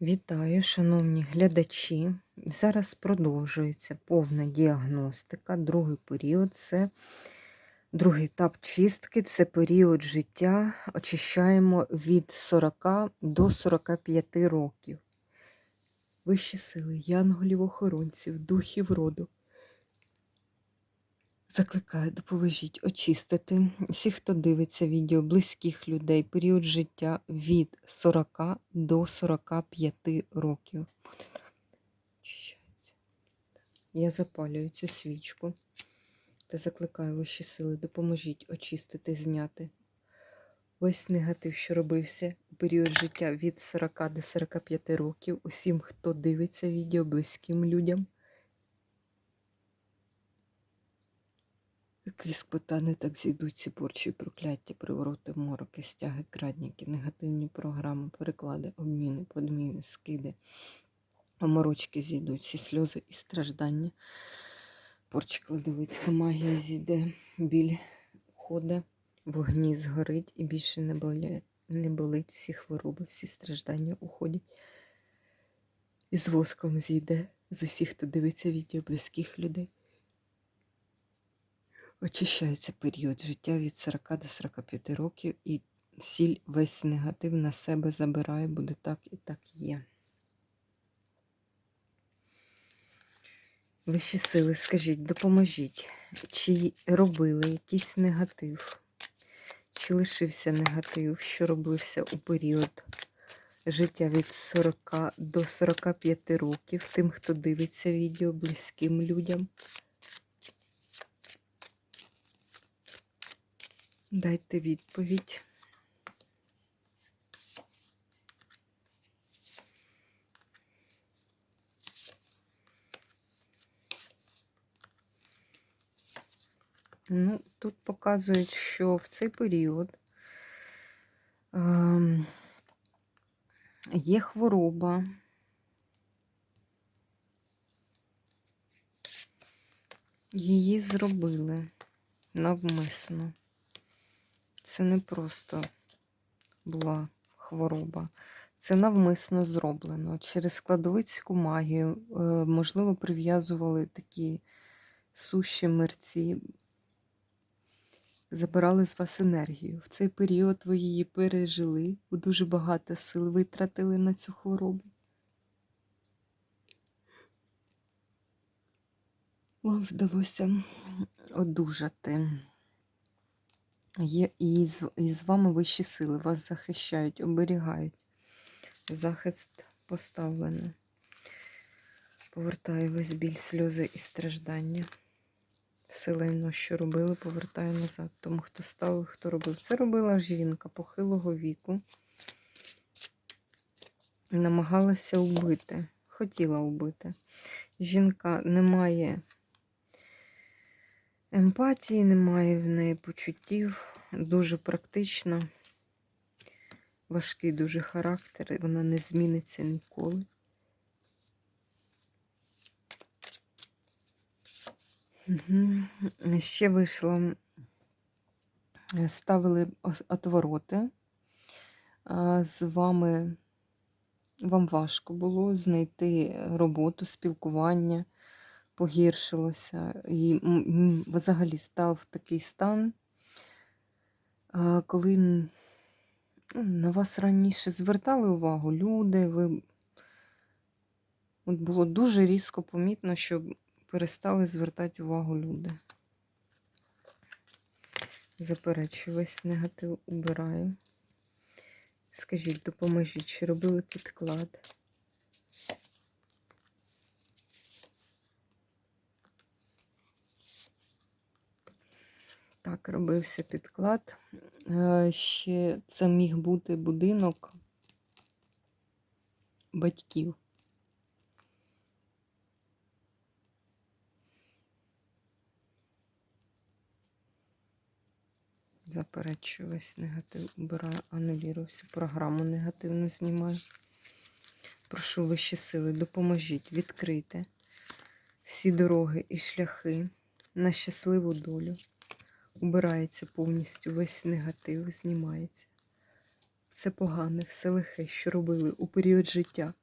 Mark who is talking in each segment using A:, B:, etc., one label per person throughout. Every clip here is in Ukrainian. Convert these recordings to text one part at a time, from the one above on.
A: Вітаю, шановні глядачі. Зараз продовжується повна діагностика. Другий період це другий етап чистки це період життя. Очищаємо від 40 до 45 років. Вищі сили, янголів-охоронців, духів роду. Закликаю, допоможіть очистити всіх, хто дивиться відео, близьких людей, період життя від 40 до 45 років. Я запалюю цю свічку та закликаю вищі сили, допоможіть очистити, зняти весь негатив, що робився у період життя від 40 до 45 років. Усім, хто дивиться відео, близьким людям. Крізь питання так зійдуть ці порчі, прокляття, привороти, мороки, стяги, крадніки, негативні програми, переклади, обміни, подміни, скиди, оморочки зійдуть, всі сльози і страждання. Порчі кладовицька магія зійде, біль ходить, вогні згорить і більше не болить, не болить всі хвороби, всі страждання уходять. І з воском зійде з усіх, хто дивиться відео близьких людей. Очищається період життя від 40 до 45 років, і сіль весь негатив на себе забирає, буде так і так є. Вищі сили, скажіть, допоможіть, чи робили якийсь негатив, чи лишився негатив, що робився у період життя від 40 до 45 років, тим, хто дивиться відео близьким людям. Дайте відповідь. Ну, тут показують, що в цей період ем, є хвороба. Її зробили навмисно. Це не просто була хвороба. Це навмисно зроблено. Через складовицьку магію, е, можливо, прив'язували такі суші мерці, забирали з вас енергію. В цей період ви її пережили, ви дуже багато сил витратили на цю хворобу. Вам вдалося одужати. Є і з, і з вами вищі сили, вас захищають, оберігають. Захист поставлено. Повертаю весь біль, сльози і страждання. Все що робили, повертаю назад. Тому хто ставив, хто робив. Це робила жінка похилого віку. Намагалася вбити, хотіла вбити. Жінка не має емпатії, немає в неї почуттів, дуже практична, важкий дуже характер, вона не зміниться ніколи. Ще вийшло, ставили отвороти. З вами вам важко було знайти роботу, спілкування погіршилося. І взагалі став такий стан, коли ну, на вас раніше звертали увагу люди, ви От було дуже різко помітно, що перестали звертати увагу люди. Заперечую, весь негатив убираю. Скажіть, допоможіть, чи робили підклад? Так, робився підклад. Е, ще це міг бути будинок батьків. Заперечую весь негатив, убираю, анулірую всю програму негативну знімаю. Прошу вищі сили, допоможіть відкрити всі дороги і шляхи на щасливу долю убирається повністю, весь негатив знімається. Все погане, все лихе, що робили у період життя.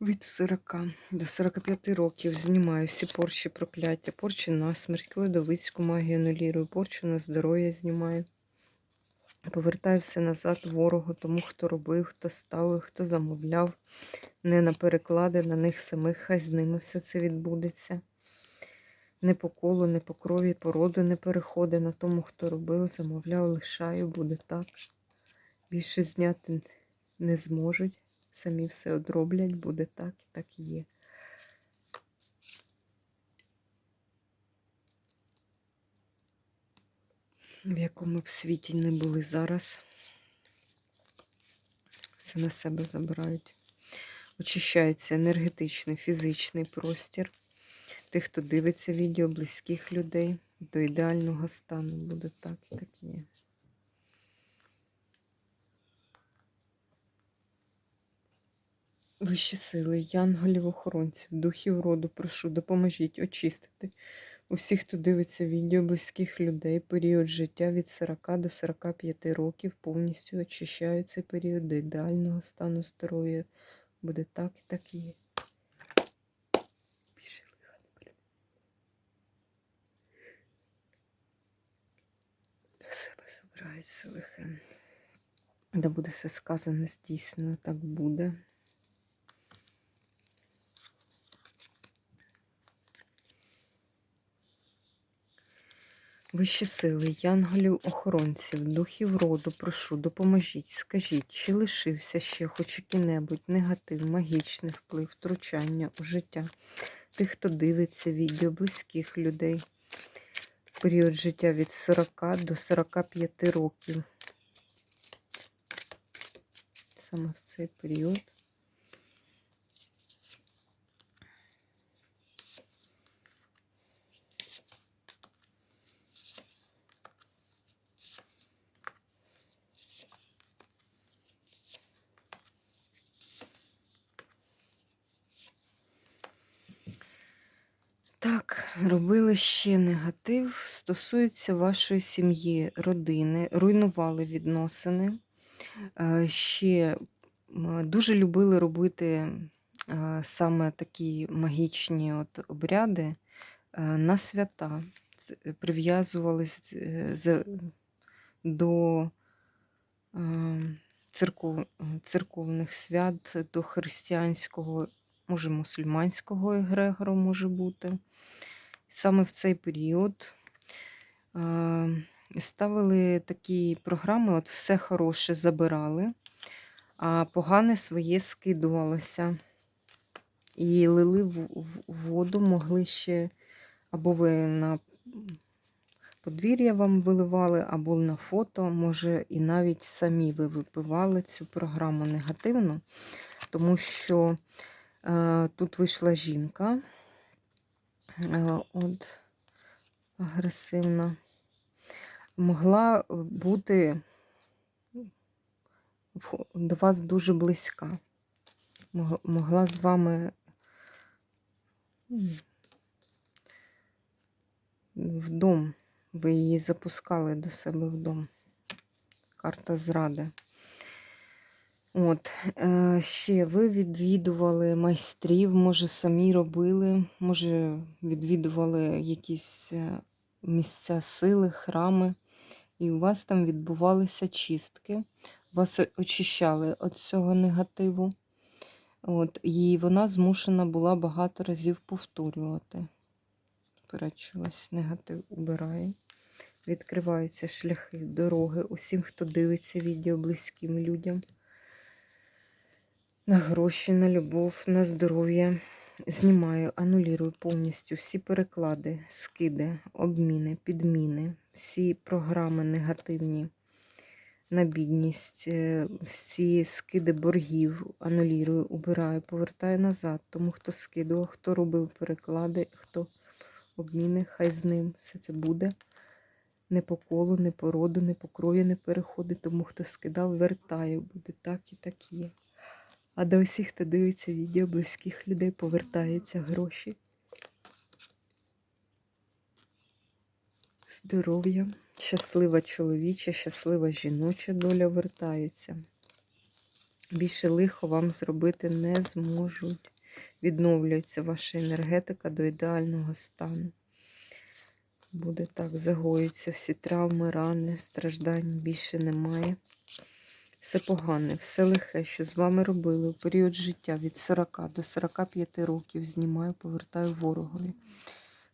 A: Від 40 до 45 років знімаю всі порчі прокляття, порчі на смерть, ледовицьку магію анулірую, порчу на здоров'я знімаю. Повертаю все назад ворогу, тому хто робив, хто ставив, хто замовляв, не на переклади, на них самих, хай з ними все це відбудеться. Не по колу, не по крові, по роду не переходи на тому, хто робив, замовляв, лишаю, буде так. Більше зняти не зможуть. Самі все одроблять, буде так і так і є. В якому б світі не були зараз, все на себе забирають. Очищається енергетичний, фізичний простір. Тих, хто дивиться відео, близьких людей до ідеального стану буде так і так є. Вищі сили, янголів, охоронців, духів роду, прошу, допоможіть очистити усіх, хто дивиться відео близьких людей, період життя від 40 до 45 років повністю очищаю цей період до ідеального стану здоров'я. Буде так і так є. Більше лиха не буде. Себе забирають все лихе. Де буде все сказане, здійснено, так буде. Вищі сили, янголів, охоронців, духів роду, прошу, допоможіть, скажіть, чи лишився ще хоч який-небудь негатив, магічний вплив, втручання у життя тих, хто дивиться відео, близьких людей. Період життя від 40 до 45 років. Саме в цей період. Так, робили ще негатив. Стосується вашої сім'ї, родини, руйнували відносини. Е, Ще дуже любили робити е, саме такі магічні от обряди е, на свята. Прив'язувались до церков, церковних свят, до християнського, може, мусульманського егрегору може бути. Саме в цей період е, ставили такі програми, от все хороше забирали, а погане своє скидувалося. І лили в воду, могли ще, або ви на подвір'я вам виливали, або на фото, може, і навіть самі ви випивали цю програму негативно, тому що е, тут вийшла жінка, от агресивна, могла бути до вас дуже близька. Могла з вами в. Ви її запускали до себе в дом. Карта зради. От, е, ще ви відвідували майстрів, може, самі робили, може, відвідували якісь е, місця сили, храми, і у вас там відбувалися чистки. Вас очищали від цього негативу. От, і вона змушена була багато разів повторювати. Перечилась, негатив убирає. Відкриваються шляхи, дороги усім, хто дивиться відео близьким людям. На гроші, на любов, на здоров'я. Знімаю, анулірую повністю всі переклади, скиди, обміни, підміни, всі програми негативні на бідність, е, всі скиди боргів анулірую, убираю, повертаю назад. Тому хто скидував, хто робив переклади, хто обміни, хай з ним все це буде. Не по колу, не по роду, не по крові не переходить, тому хто скидав, вертаю. Буде так і так є. А до усіх, хто дивиться відео близьких людей, повертаються гроші. Здоров'я, щаслива чоловіча, щаслива жіноча доля вертається. Більше лихо вам зробити не зможуть. Відновлюється ваша енергетика до ідеального стану. Буде так, загоюються всі травми, рани, страждань більше немає. Все погане, все лихе, що з вами робили у період життя від 40 до 45 років, знімаю, повертаю ворогові.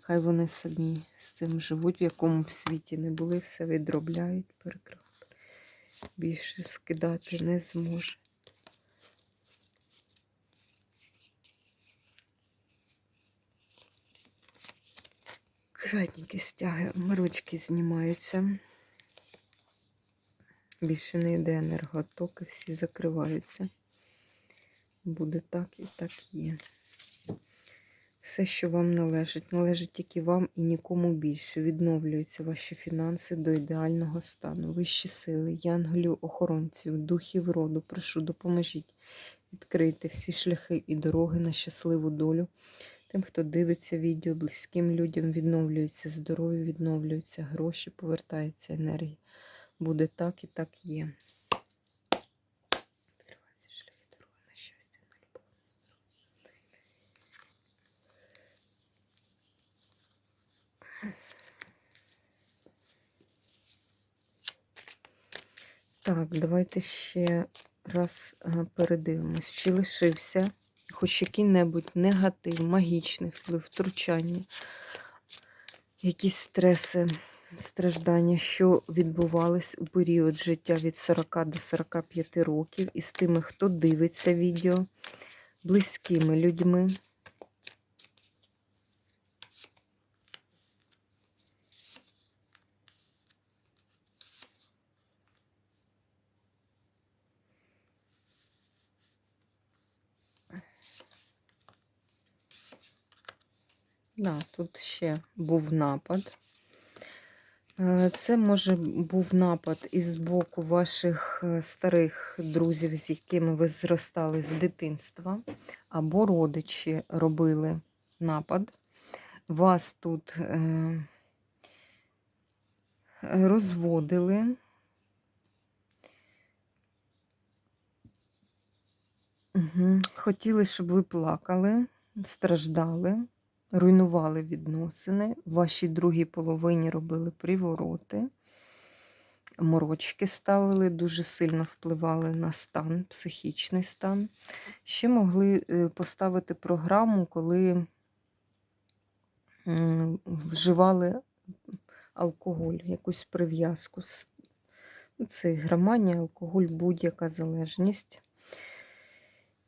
A: Хай вони самі з цим живуть, в якому б світі не були, все відробляють, перекривають. Більше скидати не зможе. Кратненькі стяги, ручки знімаються. Більше не йде енерготоки, всі закриваються. Буде так і так є. Все, що вам належить, належить тільки вам і нікому більше. Відновлюються ваші фінанси до ідеального стану. Вищі сили, янголів, охоронців, духів роду, прошу, допоможіть відкрити всі шляхи і дороги на щасливу долю. Тим, хто дивиться відео, близьким людям відновлюється здоров'я, відновлюються гроші, повертається енергія. Буде так і так є. Відкриваються шляхи дороги на щастя, на любов. Так, давайте ще раз е, передивимось, чи лишився хоч який-небудь негатив, магічний вплив, втручання, якісь стреси, страждання, що відбувались у період життя від 40 до 45 років, і з тими, хто дивиться відео, близькими людьми. Да, тут ще був напад. Е, Це може був напад із боку ваших е, старих друзів, з якими ви зростали з дитинства, або родичі робили напад. Вас тут е, розводили. Хотіли, щоб ви плакали, страждали руйнували відносини. В вашій другій половині робили привороти, морочки ставили, дуже сильно впливали на стан, психічний стан. Ще могли е, поставити програму, коли вживали алкоголь, якусь прив'язку. Ну, це грамання, алкоголь, будь-яка залежність.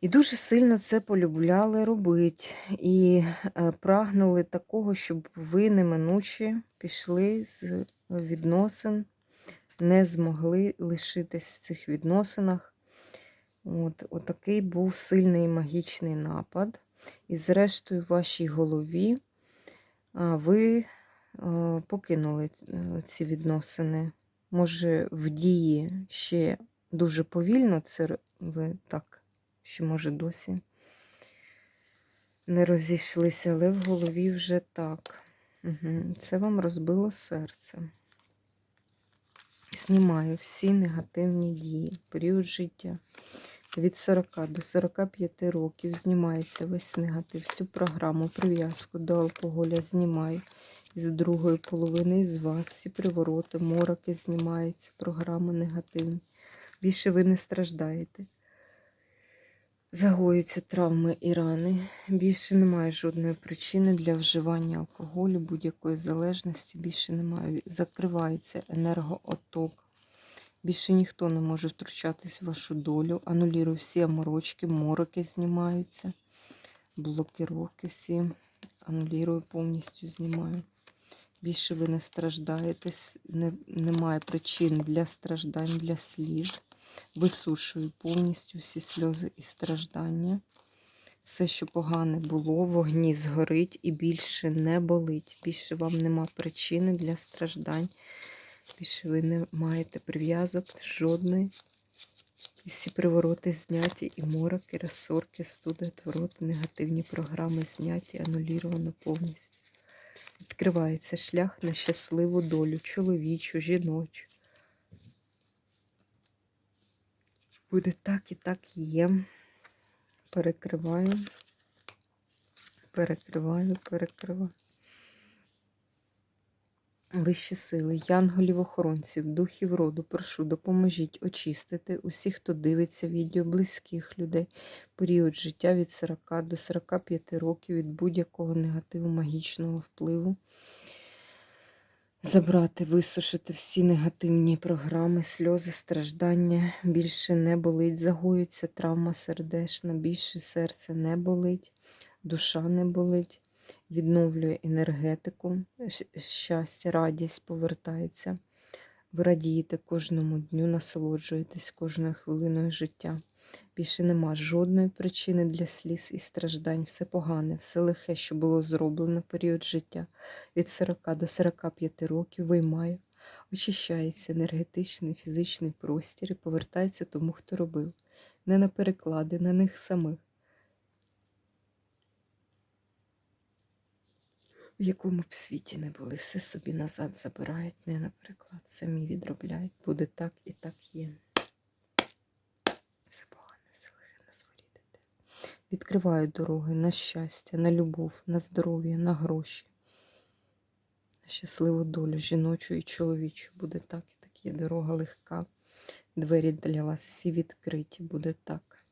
A: І дуже сильно це полюбляли робити. І е, прагнули такого, щоб ви неминуче пішли з відносин, не змогли лишитись в цих відносинах. От, Отакий був сильний магічний напад. І, зрештою, в вашій голові ви покинули е, ці відносини. Може, в дії ще дуже повільно це ви так що, може, досі не розійшлися, але в голові вже так. Угу. Це вам розбило серце. Знімаю всі негативні дії, період життя. Від 40 до 45 років знімається весь негатив, всю програму, прив'язку до алкоголя знімаю. З другої половини з вас всі привороти, мороки знімаються, програми негативні. Більше ви не страждаєте. Загоюються травми і рани. Більше немає жодної причини для вживання алкоголю, будь-якої залежності. Більше немає. Закривається енергооток. Більше ніхто не може втручатись в вашу долю. Анулірую всі аморочки, мороки знімаються. Блокировки всі. Анулірую, повністю знімаю. Більше ви не страждаєтесь, не, немає причин для страждань, для сліз висушую повністю всі сльози і страждання. Все, що погане було, в огні згорить і більше не болить. Більше вам нема причини для страждань. Більше ви не маєте прив'язок жодної. І всі привороти зняті, і мороки, розсорки, студи, твороти, негативні програми зняті, ануліровано повністю. Відкривається шлях на щасливу долю, чоловічу, жіночу. Буде так і так є. Перекриваю, перекриваю, перекриваю. Вищі сили, янголів-охоронців, духів роду, прошу, допоможіть очистити усіх, хто дивиться відео, близьких людей, період життя від 40 до 45 років від будь-якого негативу, магічного впливу. Забрати, висушити всі негативні програми, сльози, страждання. Більше не болить, загоюється травма сердечна, більше серце не болить, душа не болить, відновлює енергетику, щастя, радість повертається. Ви радієте кожному дню, насолоджуєтесь кожною хвилиною життя. Більше нема жодної причини для сліз і страждань. Все погане, все лихе, що було зроблено в період життя від 40 до 45 років виймає, очищається енергетичний, фізичний простір і повертається тому, хто робив. Не на переклади, на них самих. В якому б світі не були, все собі назад забирають, не на переклад, самі відробляють. Буде так і так є. Все погане, все лихе на зворітите. Відкриваю дороги на щастя, на любов, на здоров'я, на гроші. На щасливу долю жіночу і чоловічу. Буде так і так є. Дорога легка. Двері для вас всі відкриті. Буде так.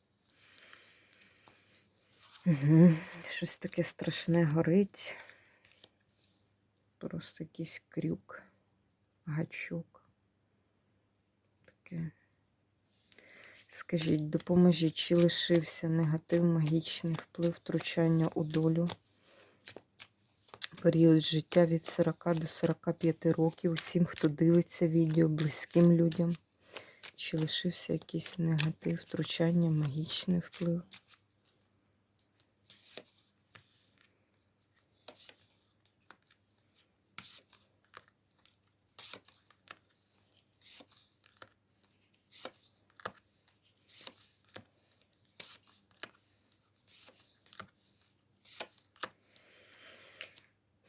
A: Угу. Щось таке страшне горить. Просто якийсь крюк, гачок. Таке. Скажіть, допоможіть, чи лишився негатив, магічний вплив втручання у долю? Період життя від 40 до 45 років усім, хто дивиться відео, близьким людям. Чи лишився якийсь негатив, втручання, магічний вплив?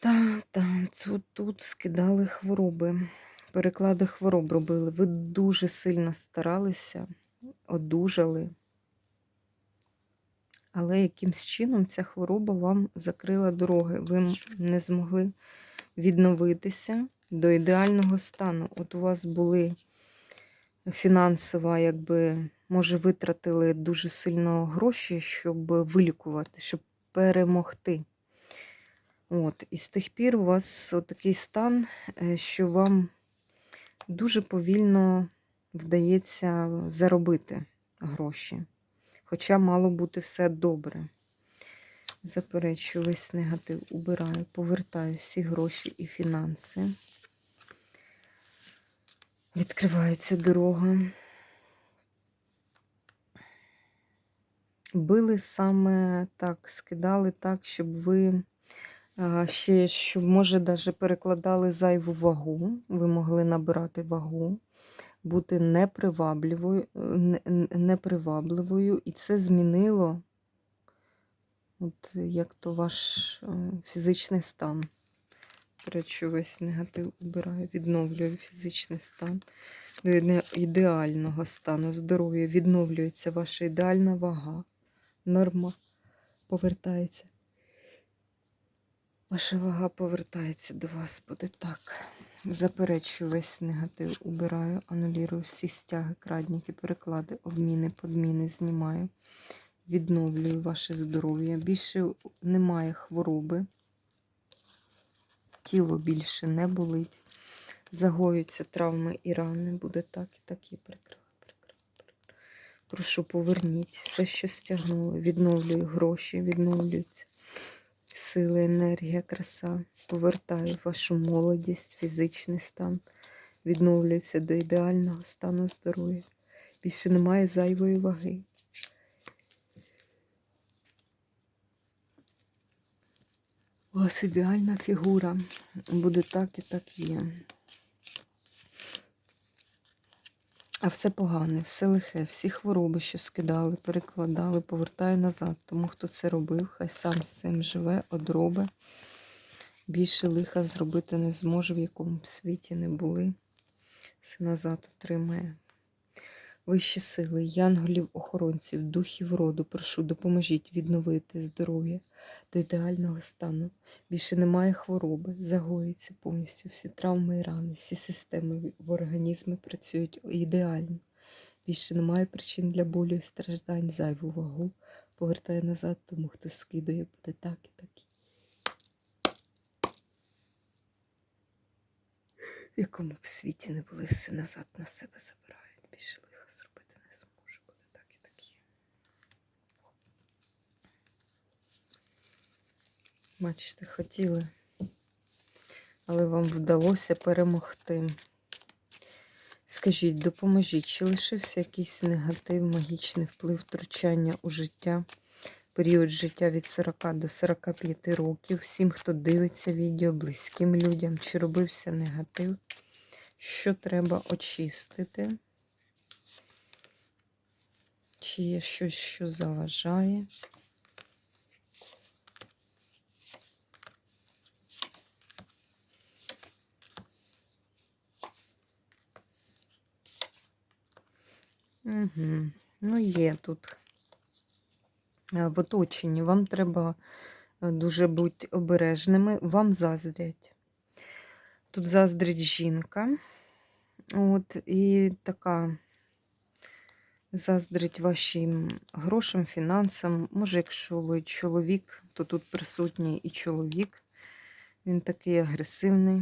A: Так, так, тут, скидали хвороби, переклади хвороб робили. Ви дуже сильно старалися, одужали. Але якимсь чином ця хвороба вам закрила дороги. Ви не змогли відновитися до ідеального стану. От у вас були фінансова, якби, може, витратили дуже сильно гроші, щоб вилікувати, щоб перемогти. От, і з тих пір у вас такий стан, е, що вам дуже повільно вдається заробити гроші. Хоча мало бути все добре. Заперечую весь негатив, убираю, повертаю всі гроші і фінанси. Відкривається дорога. Били саме так, скидали так, щоб ви ще, щоб, може, навіть перекладали зайву вагу, ви могли набирати вагу, бути непривабливою, е, не- не- непривабливою, і це змінило от, як то ваш е, фізичний стан. Речу, весь негатив убираю, відновлюю фізичний стан до ідеального стану здоров'я, відновлюється ваша ідеальна вага, норма повертається. Ваша вага повертається до вас, буде так. Заперечую весь негатив, убираю, анулірую всі стяги, крадніки, переклади, обміни, подміни, знімаю. Відновлюю ваше здоров'я. Більше немає хвороби. Тіло більше не болить. Загоюються травми і рани. Буде так і так прикриваю, прикриваю. Прошу, поверніть все, що стягнули. Відновлюю гроші, відновлюються сили, енергія, краса. Повертаю вашу молодість, фізичний стан. Відновлюється до ідеального стану здоров'я. Більше немає зайвої ваги. У вас ідеальна фігура. Буде так і так є. А все погане, все лихе, всі хвороби, що скидали, перекладали, повертаю назад. Тому хто це робив, хай сам з цим живе, одробе. Більше лиха зробити не зможе, в якому б світі не були. Все назад отримає. Вищі сили, янголів, охоронців, духів роду, прошу, допоможіть відновити здоров'я до ідеального стану. Більше немає хвороби, загоїться повністю всі травми і рани, всі системи в- організмі працюють ідеально. Більше немає причин для болю і страждань, зайву вагу повертає назад, тому хто скидає, буде так і так. В якому б світі не були, все назад на себе забирають. Більше лиха зробити не зможе, буде так і так є. Бачите, хотіли, але вам вдалося перемогти. Скажіть, допоможіть, чи лишився якийсь негатив, магічний вплив втручання у життя, період життя від 40 до 45 років, всім, хто дивиться відео, близьким людям, чи робився негатив, що треба очистити, чи є щось, що заважає. Угу. Ну, є тут. Е, В оточенні вам треба е, дуже бути обережними, вам заздрять. Тут заздрить жінка. От, і така заздрить вашим грошам, фінансам. Може, якщо ви чоловік, то тут присутній і чоловік. Він такий агресивний.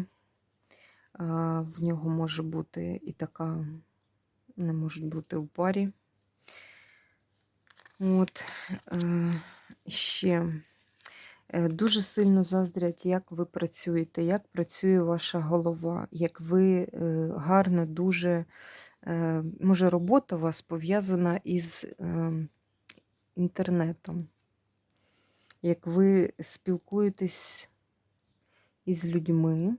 A: В нього може бути і така, не можуть бути у парі. От е, ще е, дуже сильно заздрять, як ви працюєте, як працює ваша голова, як ви е, гарно, дуже, може, робота у вас пов'язана із інтернетом, як ви спілкуєтесь із людьми,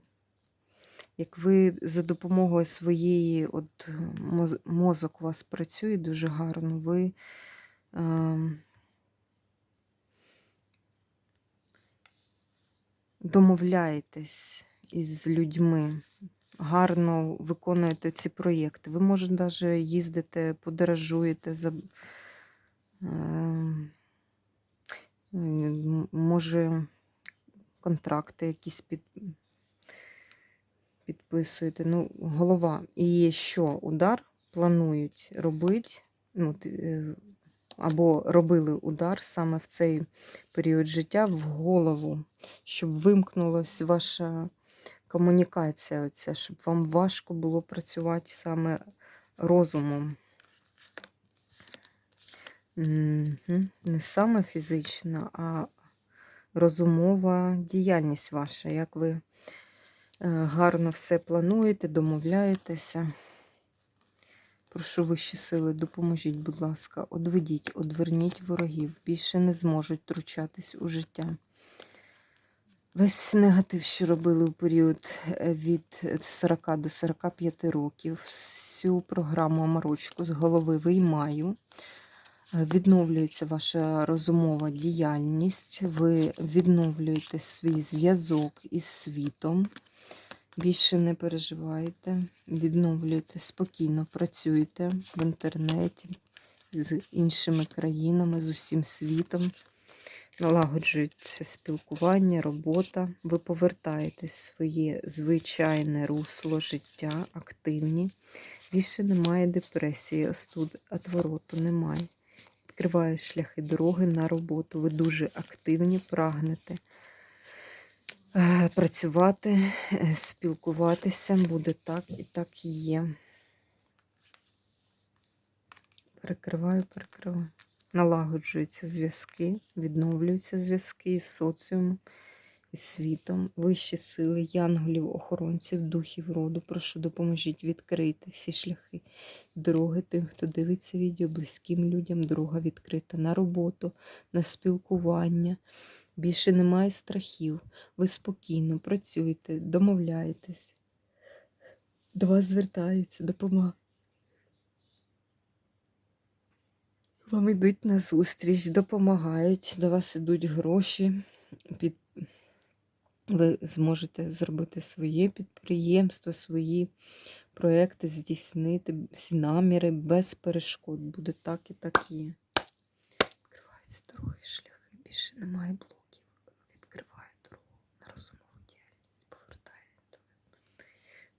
A: як ви за допомогою своєї, от мозок у вас працює дуже гарно, ви. Ем, домовляєтесь із людьми, гарно виконуєте ці проєкти. Ви, може, навіть їздите, подорожуєте, за, м, може, контракти якісь під, підписуєте. Ну, голова. І що удар планують робити, ну, е, або робили удар саме в цей період життя в голову, щоб вимкнулась ваша комунікація, оця, щоб вам важко було працювати саме розумом. Не саме фізична, а розумова діяльність ваша, як ви гарно все плануєте, домовляєтеся. Прошу вищі сили, допоможіть, будь ласка, одведіть, одверніть ворогів, більше не зможуть втручатись у життя. Весь негатив, що робили в період е, від 40 до 45 років, всю програму оморочку з голови виймаю. Е, Відновлюється ваша розумова діяльність, ви відновлюєте свій зв'язок із світом. Більше не переживайте, відновлюйте, спокійно працюйте в інтернеті з іншими країнами, з усім світом. Налагоджується спілкування, робота. Ви повертаєтесь в своє звичайне русло життя, активні. Більше немає депресії, остуд, отвороту немає. Відкриваю шляхи дороги на роботу. Ви дуже активні, прагнете працювати, е, спілкуватися. Буде так і так і є. Перекриваю, перекриваю. Налагоджуються зв'язки, відновлюються зв'язки із соціумом, світом, вищі сили, янголів, охоронців, духів роду. Прошу, допоможіть відкрити всі шляхи дороги тим, хто дивиться відео, близьким людям. Дорога відкрита на роботу, на спілкування. Більше немає страхів. Ви спокійно працюєте, домовляєтесь. До вас звертаються, допомагають. Вам йдуть на зустріч, допомагають, до вас ідуть гроші, під... ви зможете зробити своє підприємство, свої проекти, здійснити всі наміри без перешкод. Буде так і так є. Відкриваються дороги, шляхи, більше немає блоків. Відкриває дорогу на розумову діяльність, повертає.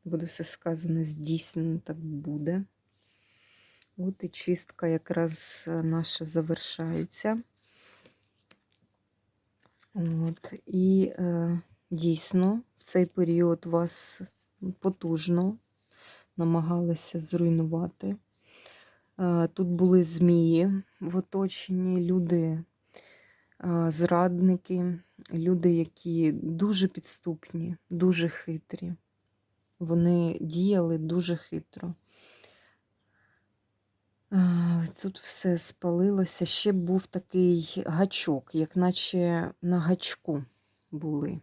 A: Буде все сказане, здійснено, так буде. От і чистка якраз е, наша завершається. От, і е, дійсно в цей період вас потужно намагалися зруйнувати. Е, тут були змії в оточенні, люди, е, зрадники, люди, які дуже підступні, дуже хитрі. Вони діяли дуже хитро. Е, Тут все спалилося. Ще був такий гачок, як наче на гачку були.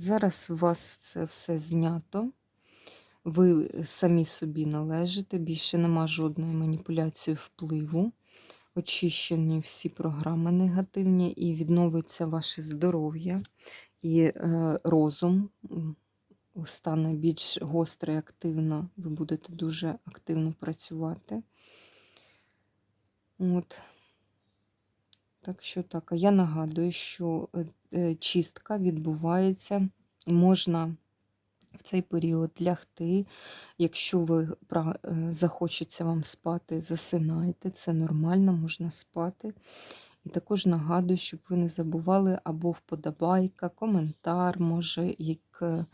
A: Зараз у вас це все знято. Ви самі собі належите, більше нема жодної маніпуляції впливу. Очищені всі програми негативні, і відновиться ваше здоров'я і е, розум стане більш гостро і активно. Ви будете дуже активно працювати. От. Так що так. А я нагадую, що е, е, чистка відбувається, можна в цей період лягти. Якщо ви е, захочеться вам спати, засинайте. Це нормально, можна спати. І також нагадую, щоб ви не забували або вподобайка, коментар, може, як е,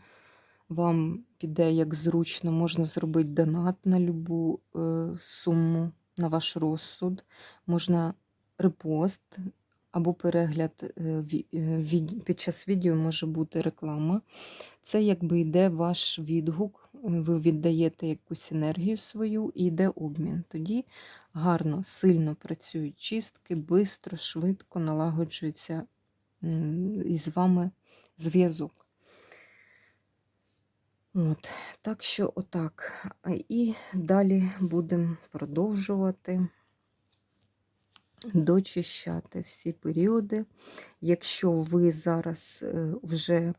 A: вам піде як зручно, можна зробити донат на любу е, суму на ваш розсуд, можна репост або перегляд е, е, під час відео може бути реклама. Це якби йде ваш відгук, е, ви віддаєте якусь енергію свою і йде обмін. Тоді гарно, сильно працюють чистки, бистро, швидко налагоджується із вами зв'язок. От, так що отак. І далі будемо продовжувати дочищати всі періоди. Якщо ви зараз е, вже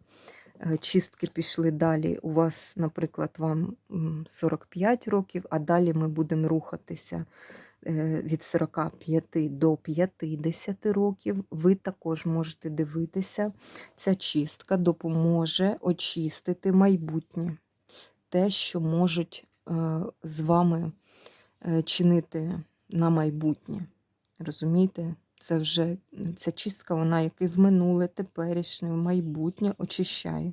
A: е, чистки пішли далі, у вас, наприклад, вам 45 років, а далі ми будемо рухатися е, від 45 до 50 років, ви також можете дивитися. Ця чистка допоможе очистити майбутнє, те, що можуть з вами чинити на майбутнє. Розумієте? Це вже ця чистка, вона як і в минуле, теперішнє, в майбутнє очищає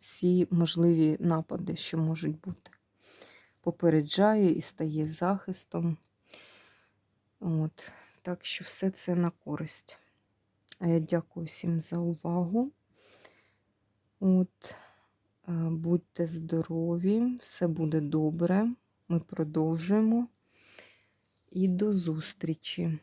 A: всі можливі напади, що можуть бути. Попереджає і стає захистом. От. Так що все це на користь. А я дякую всім за увагу. От. е, Будьте здорові, все буде добре. Ми продовжуємо. І до зустрічі!